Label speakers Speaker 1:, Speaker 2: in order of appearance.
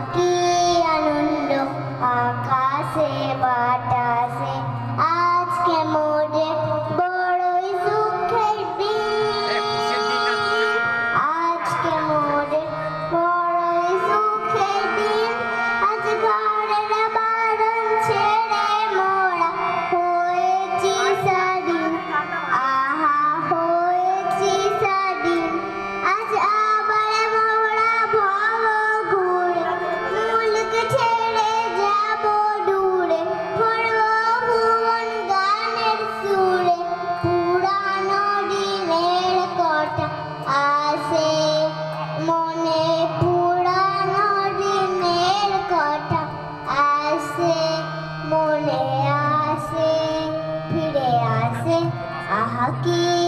Speaker 1: মাটি 레아스, 브레아스, 아하기.